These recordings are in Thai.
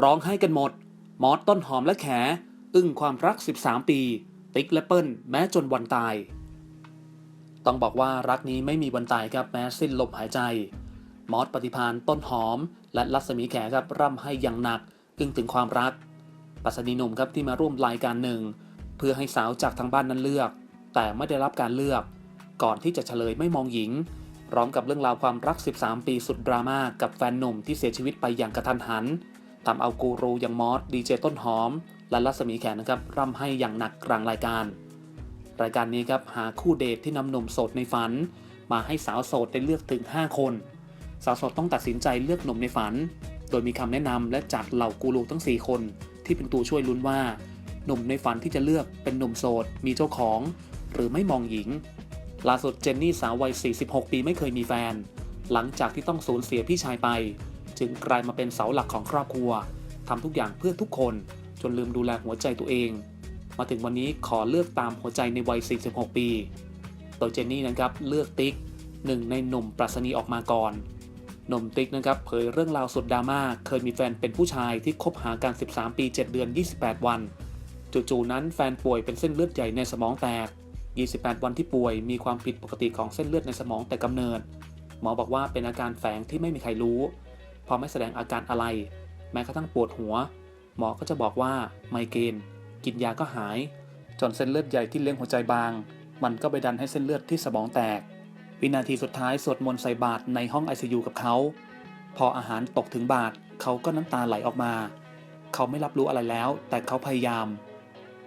ร้องให้กันหมด มอสต้นหอมและแข อึ้งความรัก 13 ปี ติ๊กและเปิ้ลแม้จนวันตาย ต้องบอกว่ารักนี้ไม่มีวันตายครับแม้สิ้นลมหายใจ มอสปฏิพานต้นหอม และรัศมีแขครับร่ำให้อย่างหนักอึ้งถึงความรัก ปัสนีหนุ่มครับที่มาร่วมรายการหนึ่ง เพื่อให้สาวจากทางบ้านนั้นเลือก แต่ไม่ได้รับการเลือก ก่อนที่จะเฉลยไม่มองหญิงพร้อมกับเรื่องราวความรัก 13 ปีสุดดราม่ากับแฟนหนุ่มที่เสียชีวิตไปอย่างกระทันหัน ทำเอากูรูอย่างมอสดีเจต้นหอม และรัศมีแขนะครับร่ำให้อย่างหนักกลางรายการ รายการนี้ครับหาคู่เดทที่นำหนุ่มโสดในฝัน มาให้สาวโสดได้เลือกถึง 5 คน สาวโสดต้องตัดสินใจเลือกหนุ่มในฝัน โดยมีคำแนะนำและจัดเหล่ากูรูทั้ง 4 คน ที่เป็นตัวช่วยลุ้นว่า หนุ่มในฝันที่จะเลือกเป็นหนุ่มโสด มีเจ้าของ หรือไม่มองหญิงล่าสุดเจนนี่สาววัย 46 ปีไม่เคยมีแฟน หลังจากที่ต้องสูญเสียพี่ชายไป จึงกลายมาเป็นเสาหลักของครอบครัวทำทุกอย่างเพื่อทุกคนจนลืมดูแลหัวใจตัวเอง มาถึงวันนี้ขอเลือกตามหัวใจในวัย 46 ปี โดยเจนนี่นะครับเลือกติ๊กหนึ่งในหนุ่มปรัชนีออกมาก่อนหนุ่มติ๊กนะครับเผยเรื่องราวสุดดราม่าเคยมีแฟนเป็นผู้ชายที่คบหากัน 13 ปี 7 เดือน 28 วัน จู่ๆนั้นแฟนป่วยเป็นเส้นเลือดใหญ่ในสมองแตก 28 วันที่ป่วยมีความผิดปกติของเส้นเลือดในสมองแต่กำเนิด หมอบอกว่าเป็นอาการแฝงที่ไม่มีใครรู้ อไม่แสดงอาการอะไร แม้กระทั่งปวดหัว หมอก็จะบอกว่าไมเกรนกินยาก็หาย จนเส้นเลือดใหญ่ที่เลี้ยงหัวใจบาง มันก็ไปดันให้เส้นเลือดที่สมองแตก วินาทีสุดท้ายสวดมนต์ใส่บาตรในห้อง ICU กับเขา พออาหารตกถึงบาตรเขาก็น้ำตาไหลออกมา เขาไม่รับรู้อะไรแล้ว แต่เขาพยายาม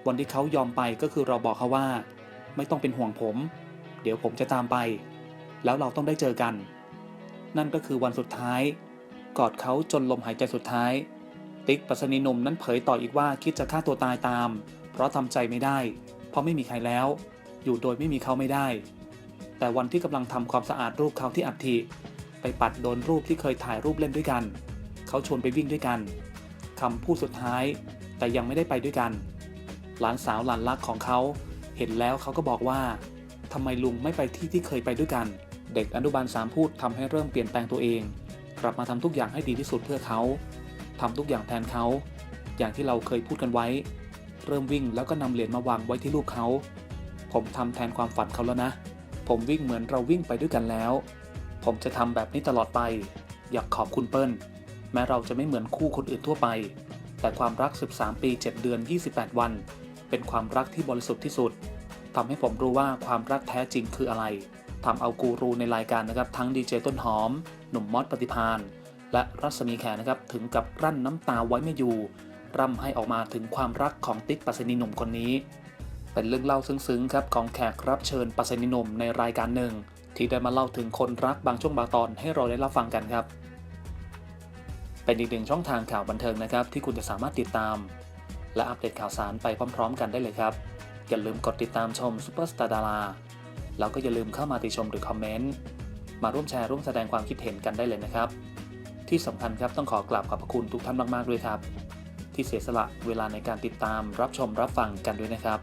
วันที่เขายอมไปก็คือเราบอกเขาว่า ไม่ต้องเป็นห่วงผม เดี๋ยวผมจะตามไป แล้วเราต้องได้เจอกัน นั่นก็คือวันสุดท้าย กอดเขาจนลมหายใจสุดท้าย ติ๊กปัสนีหนุ่มนั้นเผยต่ออีกว่าคิดจะฆ่าตัวตายตาม เพราะทำใจไม่ได้ เพราะไม่มีใครแล้ว อยู่โดยไม่มีเขาไม่ได้ แต่วันที่กำลังทำความสะอาดรูปเขาที่อัฐิไปปัดโดนรูปที่เคยถ่ายรูปเล่นด้วยกัน เขาชวนไปวิ่งด้วยกันคำพูดสุดท้าย แต่ยังไม่ได้ไปด้วยกัน หลานสาวหลานรักของเขา เห็นแล้วเขาก็บอกว่าทำไมลุงไม่ไปที่ที่เคยไปด้วยกัน เด็กอนุบาลสามพูดทำให้เริ่มเปลี่ยนแปลงตัวเอง ลับมาทำทุกอย่างให้ดีที่สุดเพื่อเขาทำทุกอย่างแทนเขา อย่างที่เราเคยพูดกันไว้ เริ่มวิ่งแล้วก็นำเหรียญมาวางไว้ที่ลูกเขา ผมทำแทนความฝันเขาแล้วนะ ผมวิ่งเหมือนเราวิ่งไปด้วยกันแล้ว ผมจะทำแบบนี้ตลอดไป อยากขอบคุณเปิ้ล แม้เราจะไม่เหมือนคู่คนอื่นทั่วไป แต่ความรัก 13 ปี 7 เดือน 28 วัน เป็นความรักที่บริสุทธิ์ที่สุดทำให้ผมรู้ว่าความรักแท้จริงคืออะไร ทำเอากูรูในรายการนะครับทั้งดีเจต้นหอม หนุ่มมอสปฏิพานและรัศมีแขนะครับถึงกับรั่นน้ำตาไว้ไม่อยู่ร่ำให้ออกมาถึงความรักของติ๊กปัสนีหนุ่มคนนี้ เป็นเรื่องเล่าซึ้งๆครับของแขกรับเชิญปัสนีหนุ่มในรายการหนึ่ง ที่ได้มาเล่าถึงคนรักบางช่วงบางตอนให้เราได้รับฟังกันครับ เป็นอีกหนึ่งช่องทางข่าวบันเทิงนะครับ ที่คุณจะสามารถติดตาม และอัปเดตข่าวสารไปพร้อม ๆ กันได้เลยครับอย่าลืมกดติดตามชมซูเปอร์สตาร์ดารา แล้วก็อย่าลืมเข้ามาติชมหรือคอมเมนต์มาร่วมแชร์ร่วมแสดงความคิดเห็นกันได้เลยนะครับ ที่สำคัญครับต้องขอกราบขอบพระคุณทุกท่านมากๆด้วยครับ ที่เสียสละเวลาในการติดตามรับชมรับฟังกันด้วยนะครับ